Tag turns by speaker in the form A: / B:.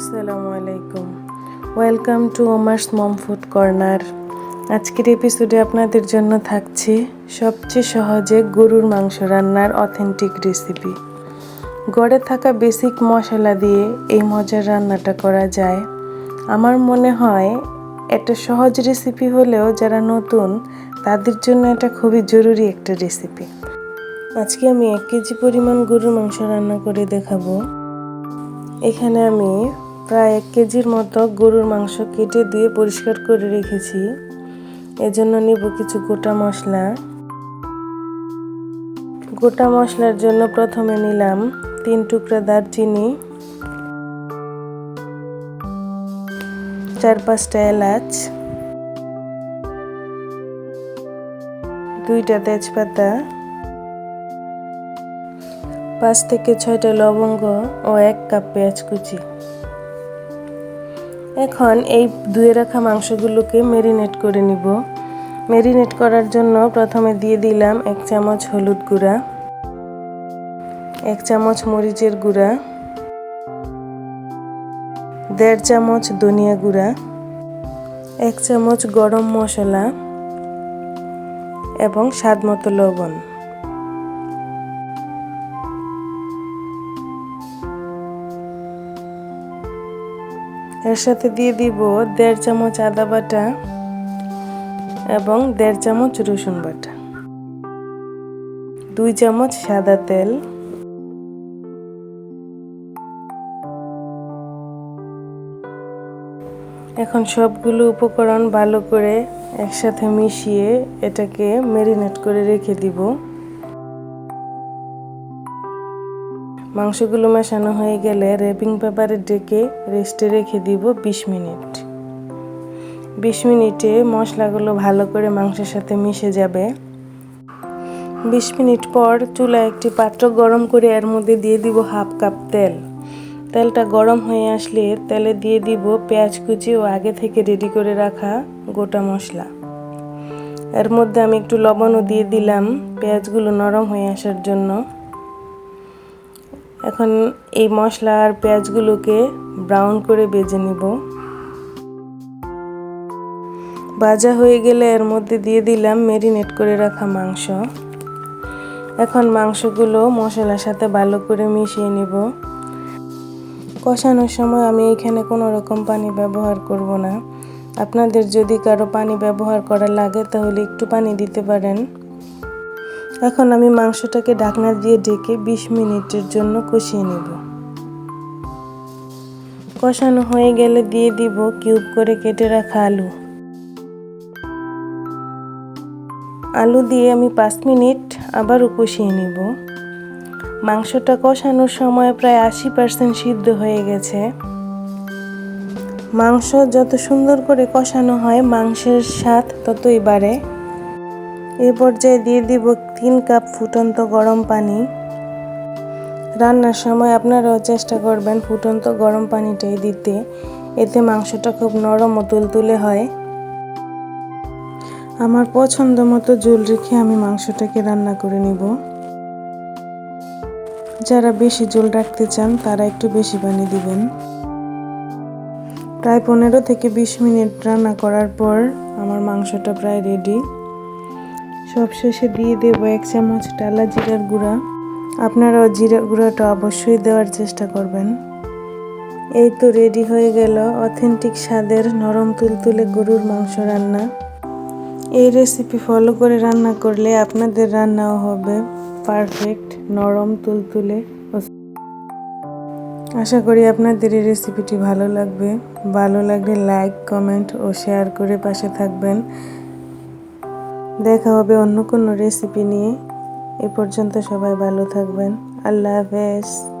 A: আসসালামু আলাইকুম। Welcome to Omar's mom food corner আজকের এপিসোডে আপনাদের জন্য থাকছে সবচেয়ে সহজে গরুর মাংস রান্নার অথেন্টিক রেসিপি গড়ে থাকা বেসিক মশলা দিয়ে এই মজার রান্নাটা করা যায়। আমার মনে হয় এটা সহজ রেসিপি হলেও যারা নতুন, তাদের জন্য এটা খুবই জরুরি একটা রেসিপি আজকে আমি এক কেজি পরিমাণ গরুর মাংস রান্না করে দেখাবো। এখানে আমি প্রায় এক কেজির মতো গরুর মাংস কেটে দিয়ে পরিষ্কার করে রেখেছি। এজন্য নিব কিছু গোটা মশলা। গোটা মশলার জন্য প্রথমে নিলাম তিন টুকরা দারচিনি, চার পাঁচটা এলাচ, দুইটা তেজপাতা, পাঁচ থেকে ছয়টা লবঙ্গ ও এক কাপ পেঁয়াজ কুচি। এখন এই ধুয়ে রাখা মাংসগুলোকে মেরিনেট করে নিব। মেরিনেট করার জন্য প্রথমে দিয়ে দিলাম এক চামচ হলুদ গুঁড়া, এক চামচ মরিচের গুঁড়া, দেড় চামচ ধনিয়া গুঁড়া, এক চামচ গরম মশলা এবং স্বাদ মতো লবণ। এর সাথে দিয়ে দিব দেড় চামচ আদা বাটা এবং দেড় চামচ রসুন বাটা, দুই চামচ সাদা তেল, এখন সবগুলো উপকরণ ভালো করে একসাথে মিশিয়ে এটাকে ম্যারিনেট করে রেখে দিব। মাংসগুলো মেশানো হয়ে গেলে র্যাপিং পেপারে ডেকে রেস্টে রেখে দিব বিশ মিনিট। বিশ মিনিটে মশলাগুলো ভালো করে মাংসের সাথে মিশে যাবে। বিশ মিনিট পর চুলায় একটি পাত্র গরম করে এর মধ্যে দিয়ে দিব হাফ কাপ তেল। তেলটা গরম হয়ে আসলে তেলে দিয়ে দিব পেঁয়াজ কুচি ও আগে থেকে রেডি করে রাখা গোটা মশলা। এর মধ্যে আমি একটু লবণও দিয়ে দিলাম, পেঁয়াজগুলো নরম হয়ে আসার জন্য। এখন এই মশলা আর পেঁয়াজগুলোকে ব্রাউন করে বেজে নিব। ভাজা হয়ে গেলে এর মধ্যে দিয়ে দিলাম মেরিনেট করে রাখা মাংস। এখন মাংসগুলো মশলার সাথে ভালো করে মিশিয়ে নিব। কষানোর সময় আমি এখানে কোনো রকম পানি ব্যবহার করব না। আপনাদের যদি কারও পানি ব্যবহার করা লাগে তাহলে একটু পানি দিতে পারেন। এখন আমি মাংসটাকে ঢাকনা দিয়ে ডেকে বিশ মিনিটের জন্য কষিয়ে নেব। কষানো হয়ে গেলে দিয়ে দিব কিউব করে কেটে রাখা আলু। আলু দিয়ে আমি পাঁচ মিনিট আবারও কষিয়ে নেব। মাংসটা কষানোর সময় প্রায় আশি পার্সেন্ট সিদ্ধ হয়ে গেছে। মাংস যত সুন্দর করে কষানো হয়, মাংসের স্বাদ ততই বাড়ে। এ পর্যায়ে দিয়ে দিব তিন কাপ ফুটন্ত গরম পানি। রান্নার সময় আপনারাও চেষ্টা করবেন ফুটন্ত গরম পানিটাই দিতে। এতে মাংসটা খুব নরম ও তুলতুলে হয়। আমার পছন্দ মতো জল রেখে আমি মাংসটাকে রান্না করে নিব। যারা বেশি জল রাখতে চান, তারা একটু বেশি পানি দিবেন। প্রায় পনেরো থেকে বিশ মিনিট রান্না করার পর আমার মাংসটা প্রায় রেডি সবশেষে দিয়ে দেবো এক চামচ টালা জিরার গুঁড়া। আপনারাও জিরা গুঁড়াটা অবশ্যই দেওয়ার চেষ্টা করবেন। এই তো রেডি হয়ে গেল অথেন্টিক স্বাদের নরম তুলতুলে গরুর মাংস রান্না। এই রেসিপি ফলো করে রান্না করলে আপনাদের রান্নাও হবে পারফেক্ট নরম তুলতুলে। আশা করি আপনাদের এই রেসিপিটি ভালো লাগবে। ভালো লাগলে লাইক কমেন্ট ও শেয়ার করে পাশে থাকবেন। দেখা হবে অন্য কোনো রেসিপি নিয়ে। এ পর্যন্ত সবাই ভালো থাকবেন। আল্লাহ হাফেজ।